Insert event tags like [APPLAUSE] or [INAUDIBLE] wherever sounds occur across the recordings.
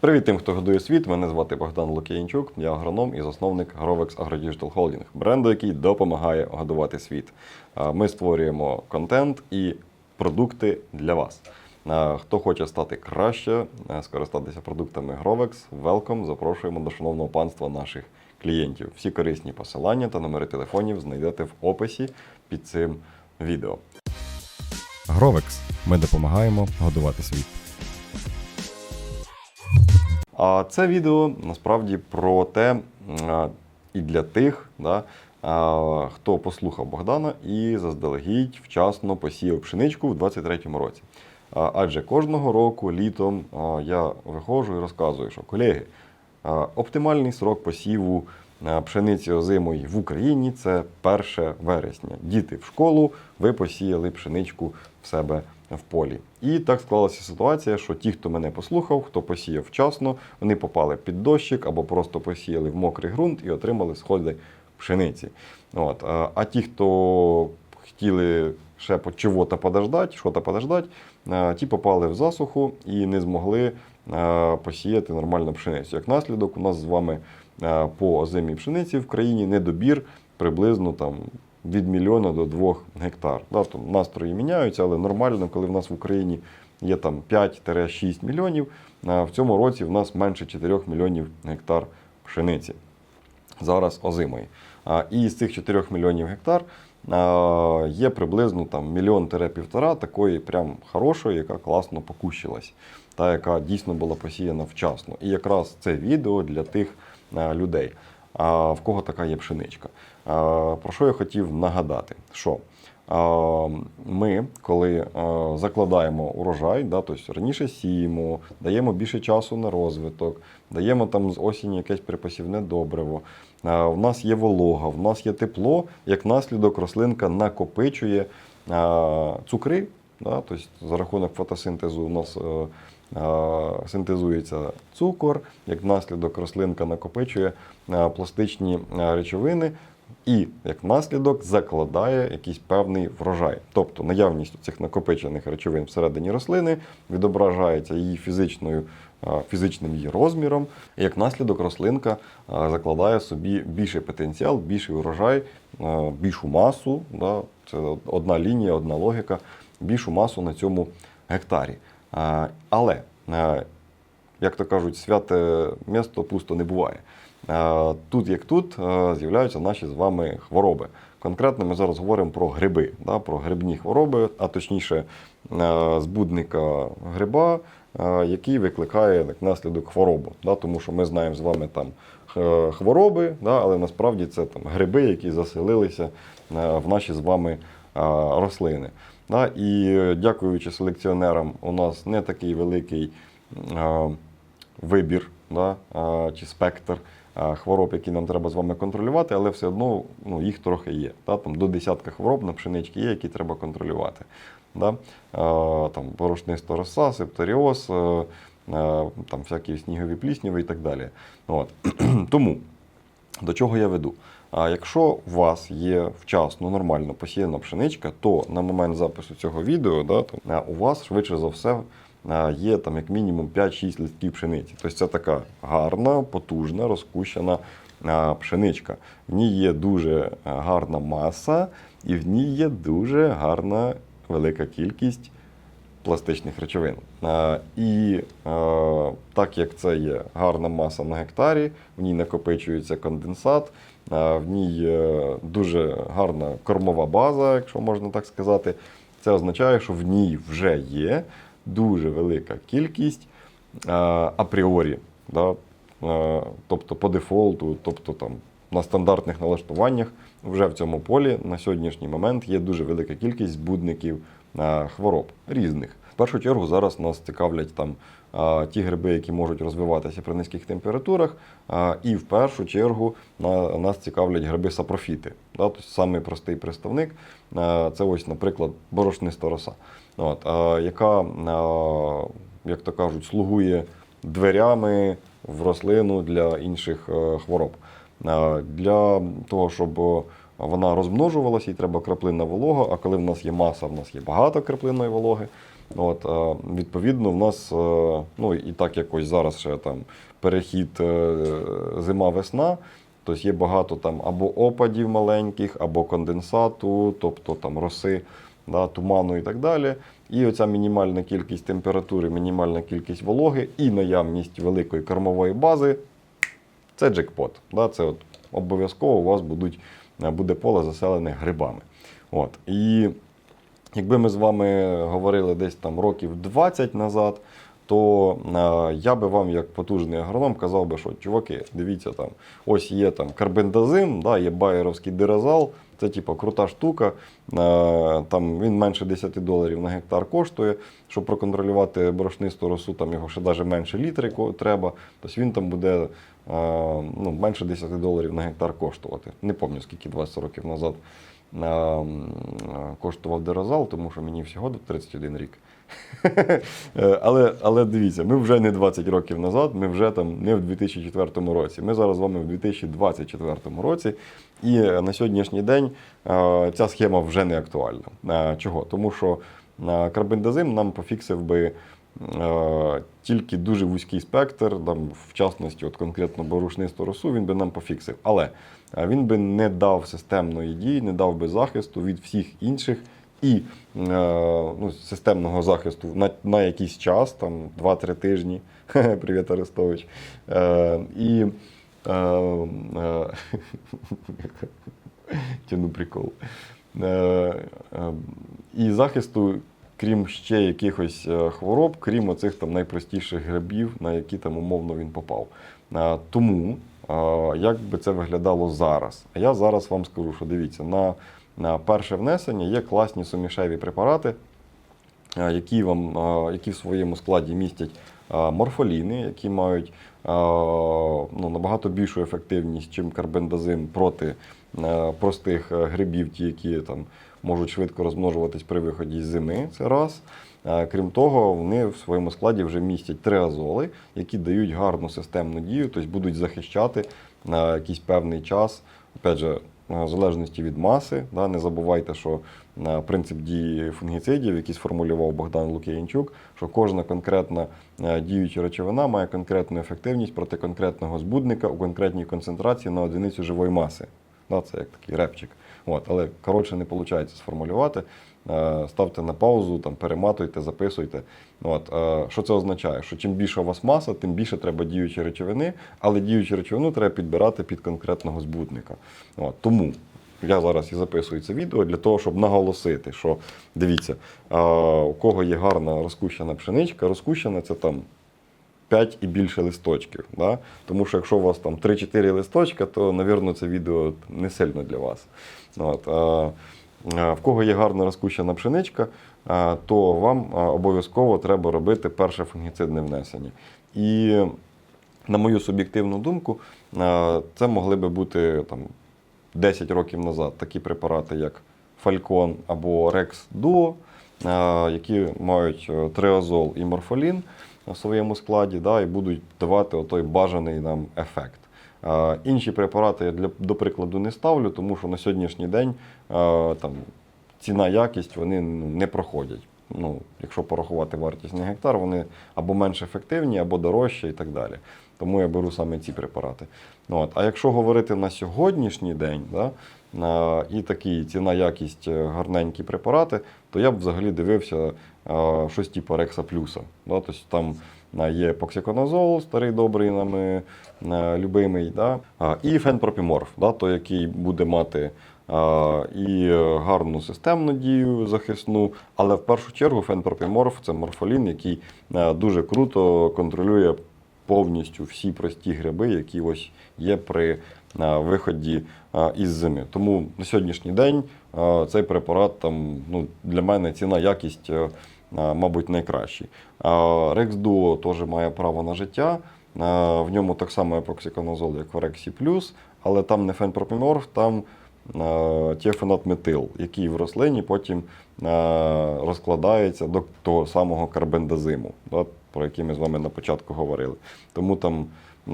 Привіт тим, хто годує світ. Мене звати Богдан Лук'янчук, я агроном і засновник Grovex AgroDigital Holding, бренду, який допомагає годувати світ. Ми створюємо контент і продукти для вас. Хто хоче стати краще, скористатися продуктами Grovex, welcome, запрошуємо до шановного панства наших клієнтів. Всі корисні посилання та номери телефонів знайдете в описі під цим відео. Гровекс. Ми допомагаємо годувати світ. А це відео насправді про те, і для тих, да, хто послухав Богдана і заздалегідь вчасно посіяв пшеничку в 23-му році. Адже кожного року літом я виходжу і розказую, що колеги, оптимальний срок посіву пшениці озимої в Україні це 1 вересня. Діти в школу, ви посіяли пшеничку в себе в полі. І так склалася ситуація, що ті, хто мене послухав, хто посіяв вчасно, вони попали під дощик або просто посіяли в мокрий ґрунт і отримали сходи пшениці. От. А, ті, хто хотіли ще чого-то подождати, що-то подождати, ті попали в засуху і не змогли посіяти нормальну пшеницю. Як наслідок, у нас з вами по озимій пшениці в країні недобір приблизно там від мільйона до 2 гектар. Да, то настрої міняються, але нормально, коли в нас в Україні є там 5-6 мільйонів, а в цьому році в нас менше 4 мільйонів гектар пшениці. Зараз озимої. А, І з цих 4 мільйонів гектар є приблизно там мільйон-півтора такої прям хорошої, яка класно покущилась, та яка дійсно була посіяна вчасно. І якраз це відео для тих людей, а, в кого така є пшеничка. Про що я хотів нагадати? Що ми, коли закладаємо урожай, да, тобто раніше сіємо, даємо більше часу на розвиток, даємо там з осені якесь припасівне добриво. В нас є волога, в нас є тепло, як наслідок рослинка накопичує цукри. Да, тобто за рахунок фотосинтезу у нас е, е, синтезується цукор, як наслідок рослинка накопичує пластичні речовини і як наслідок закладає якийсь певний врожай. Тобто наявність цих накопичених речовин всередині рослини відображається її фізичною, фізичним її розміром. І як наслідок рослинка закладає собі більший потенціал, більший урожай, більшу масу. Да? Це одна лінія, одна логіка, більшу масу на цьому гектарі. Але, е, як то кажуть, святе місто пусто не буває. Е, Тут, як тут, е, з'являються наші з вами хвороби. Конкретно ми зараз говоримо про гриби, да, про грибні хвороби, а точніше збудника гриба, який викликає як наслідок хворобу. Да, тому що ми знаємо з вами там хвороби, да, але насправді це там гриби, які заселилися в наші з вами рослини. І дякуючи селекціонерам, у нас не такий великий вибір чи спектр хвороб, які нам треба з вами контролювати, але все одно ну, їх трохи є. Там до десятка хвороб на пшенички є, які треба контролювати. Там борошниста роса, септоріоз, е, е, там всякі снігові плісніви і так далі. От. [CLEARS THROAT] Тому до чого я веду? А якщо у вас є вчасно нормально посіяна пшеничка, то на момент запису цього відео да, то, у вас швидше за все є там як мінімум 5-6 листків пшениці. Тобто це така гарна, потужна, розкущена пшеничка. В ній є дуже гарна маса, і в ній є дуже гарна велика кількість пластичних речовин. Е, І е, так як це є гарна маса на гектарі, в ній накопичується конденсат, е, в ній дуже гарна кормова база, якщо можна так сказати. Це означає, що в ній вже є дуже велика кількість апріорі, да? тобто по дефолту, тобто там на стандартних налаштуваннях вже в цьому полі на сьогоднішній момент є дуже велика кількість збудників хвороб різних. В першу чергу зараз нас цікавлять там е, ті гриби, які можуть розвиватися при низьких температурах, е, і в першу чергу на, нас цікавлять гриби сапрофіти. Тобто самий простий представник е, це ось, наприклад, борошниста роса, от, е, яка, е, як то кажуть, слугує дверями в рослину для інших е, хвороб. Е, Для того, щоб е, вона розмножувалася, їй треба краплинна волога, а коли в нас є маса, в нас є багато краплинної вологи. От, е, відповідно, в нас, е, ну і так якось зараз ще там перехід е, зима-весна. Тобто є багато там або опадів маленьких, або конденсату, тобто там роси, да, туману і так далі. І оця мінімальна кількість температури, мінімальна кількість вологи і наявність великої кормової бази це джекпот. Да, це от обов'язково у вас будуть, буде поле заселене грибами. От. І якби ми з вами говорили десь там років 20 назад, то е, я би вам, як потужний агроном, казав би, що чуваки, дивіться там, ось є там карбендазим, да, є байеровський диразал, це типу крута штука. Е, там він менше 10 доларів на гектар коштує. Щоб проконтролювати борошнисту росу, там його ще навіть менше літри треба. Тобто він там буде е, ну, менше 10 доларів на гектар коштувати. Не пам'ятаю, скільки 20 років назад коштував дерозал, тому що мені всього 31 рік. [LAUGHS] Е, але, але дивіться, ми вже не 20 років назад, ми вже там не в 2004 році. Ми зараз з вами в 2024 році. І е, на сьогоднішній день е, ця схема вже не актуальна. Чого? Тому що карбендазим нам пофіксив би тільки дуже вузький спектр, там, в частності, от конкретно борошнисту росу, він би нам пофіксив. Але він би не дав системної дії, не дав би захисту від всіх інших і е, ну, системного захисту на, на якийсь час, там 2-3 тижні. [LAUGHS] Привіт, Арестович. Е, і е, е, [LAUGHS] тяну прикол. Е, е, і захисту, крім ще якихось е, хвороб, крім оцих там найпростіших грибів, на які там умовно він попав. Е, Тому як би це виглядало зараз? А я зараз вам скажу, що дивіться, на, на перше внесення є класні сумішеві препарати, які, вам, які в своєму складі містять морфоліни, які мають ну, набагато більшу ефективність, чим карбендазим проти простих е, грибів, ті, які там можуть швидко розмножуватись при виході з зими. Це раз. Е, Крім того, вони в своєму складі вже містять триазоли, які дають гарну системну дію, тобто будуть захищати на якийсь певний час. Опять же, е, в залежності від маси. Да, не забувайте, що е, принцип дії фунгіцидів, який сформулював Богдан Лук'янчук, що кожна конкретна е, діюча речовина має конкретну ефективність проти конкретного збудника у конкретній концентрації на одиницю живої маси. Да, це як такий репчик. От, але коротше не виходить сформулювати. Е, Ставте на паузу, там, перематуйте, записуйте. От, е, що це означає? Що чим більша у вас маса, тим більше треба діючі речовини, але діючу речовину треба підбирати під конкретного збудника. От, тому я зараз і записую це відео для того, щоб наголосити, що дивіться, е, у кого є гарна розкущена пшеничка, розкущена це там 5 і більше листочків. Да? Тому що якщо у вас там 3-4 листочка, то, навірно, це відео не сильно для вас. От, в кого є гарно розкущена пшеничка, е, то вам е, обов'язково треба робити перше фунгіцидне внесення. І на мою суб'єктивну думку, е, це могли би бути там, 10 років назад такі препарати, як Falcon або Duo, е, які мають е, триазол і морфолін в своєму складі, да, і будуть давати той бажаний нам ефект. Інші препарати я для, до прикладу не ставлю, тому що на сьогоднішній день там, ціна, якість вони ну, не проходять. Ну, якщо порахувати вартість на гектар, вони або менш ефективні, або дорожчі і так далі. Тому я беру саме ці препарати. Ну, от. А якщо говорити на сьогоднішній день, да, і такі ціна, якість е, гарненькі препарати, то я б взагалі дивився щось типу Рекса Плюса. Да, тобто там є поксиконазол, старий добрий нами любимий, да, і фенпропіморф, да, той, який буде мати і гарну системну дію захисну, але в першу чергу фенпропіморф це морфолін, який дуже круто контролює повністю всі прості гриби, які ось є при виході із зими. Тому на сьогоднішній день цей препарат там, ну, для мене ціна якість, е, мабуть, найкращий. Рекс Duo теж має право на життя. В ньому так само епоксиконазол, як в Рексі Плюс, але там не фенпропіморф, там тіофенатметил, який в рослині потім е, розкладається до того самого карбендазиму, про який ми з вами на початку говорили. Тому там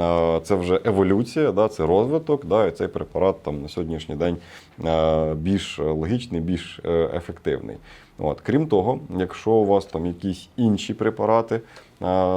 е, це вже еволюція, це розвиток, і цей препарат там, на сьогоднішній день е, більш логічний, більш е, ефективний. От. Крім того, якщо у вас там якісь інші препарати е,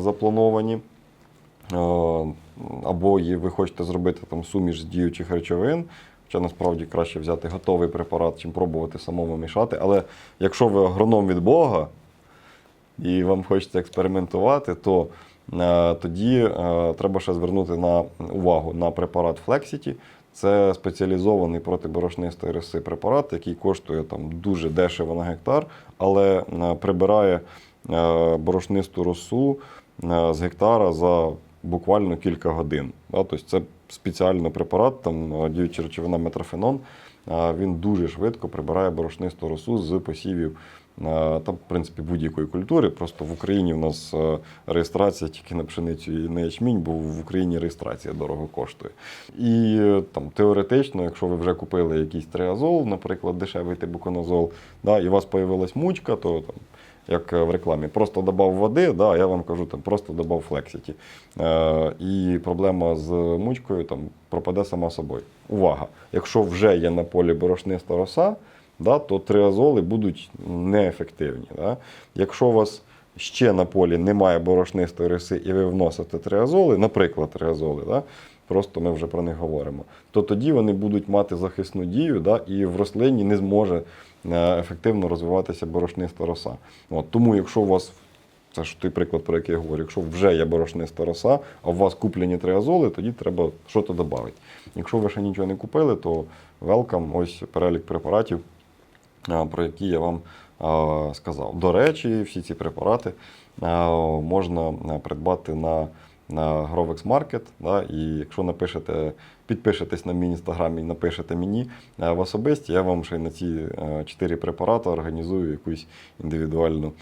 заплановані, е, або ви хочете зробити там суміш з діючих речовин, хоча насправді краще взяти готовий препарат, чим пробувати самому мішати. Але якщо ви агроном від Бога і вам хочеться експериментувати, то е, тоді е, треба ще звернути на увагу на препарат Flexity. Це спеціалізований протиборошнистої роси препарат, який коштує там дуже дешево на гектар, але е, прибирає е, борошнисту росу е, з гектара за буквально кілька годин. Тобто це спеціальний препарат, там е, діюча речовина метрофенон. Він дуже швидко прибирає борошнисту росу з посівів е, та, в принципі, будь-якої культури. Просто в Україні в нас е, реєстрація тільки на пшеницю і на ячмінь, бо в Україні реєстрація дорого коштує. І там теоретично, якщо ви вже купили якийсь триазол, наприклад, дешевий тибуконазол, да, і у вас появилась мучка, то там. Як е, в рекламі, просто додав води, да, я вам кажу, там просто додав Flexity. Е, і проблема з мучкою там пропаде сама собою. Увага! Якщо вже є на полі борошниста роса, да, то триазоли будуть неефективні. Да. Якщо у вас ще на полі немає борошнистої риси і ви вносите триазоли, наприклад, триазоли, да, просто ми вже про них говоримо, то тоді вони будуть мати захисну дію, да, і в рослині не зможе е, ефективно розвиватися борошниста роса. От, тому, якщо у вас це ж той приклад, про який я говорю. Якщо вже є борошниста роса, а у вас куплені триазоли, тоді треба щось додати. Якщо ви ще нічого не купили, то welcome, ось перелік препаратів, про які я вам а, сказав. До речі, всі ці препарати можна придбати на, на Grovex Market. Да, і якщо напишете, підпишетесь на мій інстаграм і напишете мені в особисті, я вам ще на ці а, чотири препарати організую якусь індивідуальну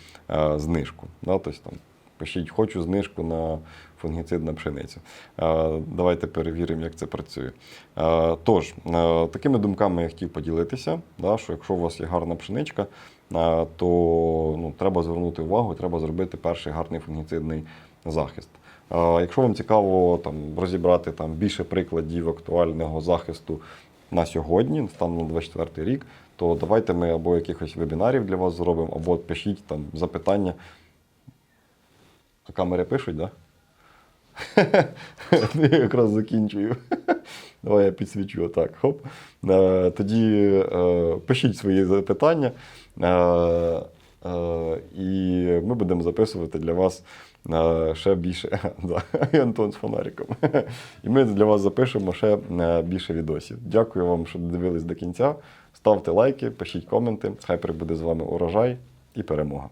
знижку. Да, тобто, там, пишіть, хочу знижку на фунгіцид на пшеницю. Е, Давайте перевіримо, як це працює. Е, Тож, е, такими думками я хотів поділитися, що якщо у вас є гарна пшеничка, е, то ну, треба звернути увагу, треба зробити перший гарний фунгіцидний захист. Якщо вам цікаво там, розібрати там, більше прикладів актуального захисту на сьогодні, станом на 24 рік, то давайте ми або якихось вебінарів для вас зробимо, або пишіть там запитання. А камери пишуть, так? Да? [LAUGHS] Я якраз закінчую. Давай я підсвічу отак. Хоп. Е, Тоді е, пишіть свої запитання, е, і ми будемо записувати для вас ще більше. [LAUGHS] Да, Антон з фонариком. І ми для вас запишемо ще е, більше відосів. Дякую вам, що дивились до кінця. Ставте лайки, пишіть коменти. Хай прибуде з вами урожай і перемога.